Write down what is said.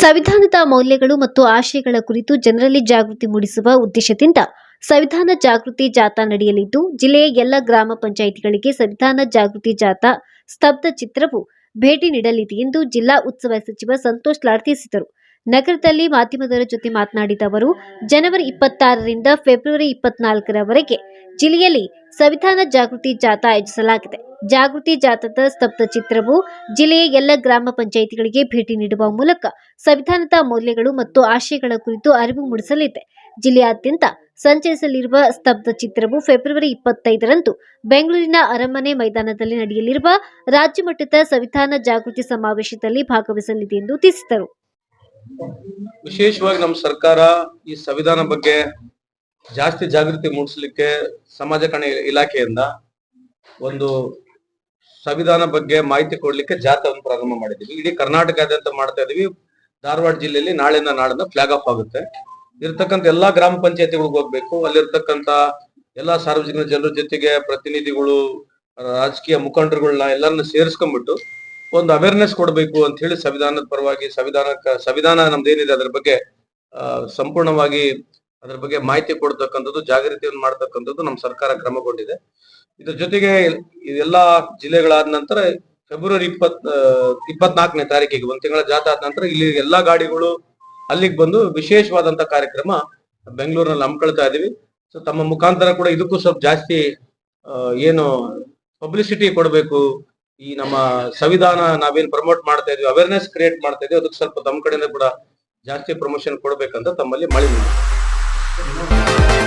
ಸಂವಿಧಾನದ ಮೌಲ್ಯಗಳು ಮತ್ತು ಆಶಯಗಳ ಕುರಿತು ಜನರಲ್ಲಿ ಜಾಗೃತಿ ಮೂಡಿಸುವ ಉದ್ದೇಶದಿಂದ ಸಂವಿಧಾನ ಜಾಗೃತಿ ಜಾಥಾ ನಡೆಯಲಿದ್ದು, ಜಿಲ್ಲೆಯ ಎಲ್ಲ ಗ್ರಾಮ ಪಂಚಾಯಿತಿಗಳಿಗೆ ಸಂವಿಧಾನ ಜಾಗೃತಿ ಜಾಥಾ ಸ್ತಬ್ಧ ಚಿತ್ರವು ಭೇಟಿ ನೀಡಲಿದೆ ಎಂದು ಜಿಲ್ಲಾ ಉತ್ಸವ ಸಚಿವ ಸಂತೋಷ್ ಲಾಡ್ ತಿಳಿಸಿದರು. ನಗರದಲ್ಲಿ ಮಾಧ್ಯಮದವರ ಜೊತೆ ಮಾತನಾಡಿದ ಅವರು, ಜನವರಿ ಇಪ್ಪತ್ತಾರರಿಂದ ಫೆಬ್ರವರಿ ಇಪ್ಪತ್ನಾಲ್ಕರವರೆಗೆ ಜಿಲ್ಲೆಯಲ್ಲಿ ಸಂವಿಧಾನ ಜಾಗೃತಿ ಜಾಥಾ ಆಯೋಜಿಸಲಾಗಿದೆ. ಜಾಗೃತಿ ಜಾಥಾದ ಸ್ತಬ್ಧ ಚಿತ್ರವು ಜಿಲ್ಲೆಯ ಎಲ್ಲ ಗ್ರಾಮ ಪಂಚಾಯಿತಿಗಳಿಗೆ ಭೇಟಿ ನೀಡುವ ಮೂಲಕ ಸಂವಿಧಾನದ ಮೌಲ್ಯಗಳು ಮತ್ತು ಆಶಯಗಳ ಕುರಿತು ಅರಿವು ಮೂಡಿಸಲಿದೆ. ಜಿಲ್ಲೆಯಾದ್ಯಂತ ಸಂಚರಿಸಲಿರುವ ಸ್ತಬ್ಧ ಚಿತ್ರವು ಫೆಬ್ರವರಿ ಇಪ್ಪತ್ತೈದರಂದು ಬೆಂಗಳೂರಿನ ಅರಮನೆ ಮೈದಾನದಲ್ಲಿ ನಡೆಯಲಿರುವ ರಾಜ್ಯ ಮಟ್ಟದ ಸಂವಿಧಾನ ಜಾಗೃತಿ ಸಮಾವೇಶದಲ್ಲಿ ಭಾಗವಹಿಸಲಿದೆ ಎಂದು ತಿಳಿಸಿದರು. ವಿಶೇಷವಾಗಿ ನಮ್ಮ ಸರ್ಕಾರ ಈ ಸಂವಿಧಾನ ಬಗ್ಗೆ ಜಾಸ್ತಿ ಜಾಗೃತಿ ಮೂಡಿಸಲಿಕ್ಕೆ ಸಮಾಜ ಕಲ್ಯಾಣ ಇಲಾಖೆಯಿಂದ ಒಂದು ಸಂವಿಧಾನ ಬಗ್ಗೆ ಮಾಹಿತಿ ಕೊಡ್ಲಿಕ್ಕೆ ಜಾಥಾವನ್ನು ಪ್ರಾರಂಭ ಮಾಡಿದ್ದೀವಿ. ಇಡೀ ಕರ್ನಾಟಕದಾದ್ಯಂತ ಮಾಡ್ತಾ ಇದೀವಿ. ಧಾರವಾಡ ಜಿಲ್ಲೆಯಲ್ಲಿ ನಾಳೆಯಿಂದ ನಾಡಿನ ಫ್ಲಾಗ್ ಆಫ್ ಆಗುತ್ತೆ. ಇರ್ತಕ್ಕಂಥ ಎಲ್ಲಾ ಗ್ರಾಮ ಪಂಚಾಯತಿಗಳಿಗೆ ಹೋಗ್ಬೇಕು. ಅಲ್ಲಿರ್ತಕ್ಕಂಥ ಎಲ್ಲಾ ಸಾರ್ವಜನಿಕ ಜನರ ಜೊತೆಗೆ ಪ್ರತಿನಿಧಿಗಳು, ರಾಜಕೀಯ ಮುಖಂಡರುಗಳನ್ನ ಎಲ್ಲರನ್ನ ಸೇರಿಸ್ಕೊಂಡ್ಬಿಟ್ಟು ಒಂದು ಅವೇರ್ನೆಸ್ ಕೊಡಬೇಕು ಅಂತ ಹೇಳಿ ಸಂವಿಧಾನದ ಪರವಾಗಿ ಸಂವಿಧಾನ ಸಂವಿಧಾನ ನಮ್ದೇನಿದೆ ಅದ್ರ ಬಗ್ಗೆ ಸಂಪೂರ್ಣವಾಗಿ ಅದ್ರ ಬಗ್ಗೆ ಮಾಹಿತಿ ಕೊಡ್ತಕ್ಕಂಥದ್ದು, ಜಾಗೃತಿಯನ್ನು ಮಾಡ್ತಕ್ಕಂಥದ್ದು ನಮ್ಮ ಸರ್ಕಾರ ಕ್ರಮಗೊಂಡಿದೆ. ಇದ್ರ ಜೊತೆಗೆ ಇದೆಲ್ಲಾ ಜಿಲ್ಲೆಗಳಾದ ನಂತರ ಫೆಬ್ರವರಿ ಇಪ್ಪತ್ ಇಪ್ಪತ್ನಾಲ್ಕನೇ ತಾರೀಕಿಗೆ, ಒಂದು ತಿಂಗಳ ಜಾಥಾ ಆದ ನಂತರ ಇಲ್ಲಿ ಎಲ್ಲಾ ಗಾಡಿಗಳು ಅಲ್ಲಿಗೆ ಬಂದು ವಿಶೇಷವಾದಂತ ಕಾರ್ಯಕ್ರಮ ಬೆಂಗಳೂರಿನಲ್ಲಿ ಹಮ್ಮಿಕೊಳ್ತಾ ಇದೀವಿ. ಸೊ ತಮ್ಮ ಮುಖಾಂತರ ಕೂಡ ಇದಕ್ಕೂ ಸ್ವಲ್ಪ ಜಾಸ್ತಿ ಏನು ಪಬ್ಲಿಸಿಟಿ ಕೊಡಬೇಕು. ಈ ನಮ್ಮ ಸಂವಿಧಾನ ನಾವೇನ್ ಪ್ರಮೋಟ್ ಮಾಡ್ತಾ ಇದೀವಿ ಅವೇರ್ನೆಸ್ ಕ್ರಿಯೇಟ್ ಮಾಡ್ತಾ ಇದೀವಿ, ಅದಕ್ಕೆ ಸ್ವಲ್ಪ ತಮ್ಮ ಕಡೆಯಿಂದ ಕೂಡ ಜಾಸ್ತಿ ಪ್ರಮೋಷನ್ ಕೊಡ್ಬೇಕಂತ ತಮ್ಮಲ್ಲಿ ಮಳಿ Thank you.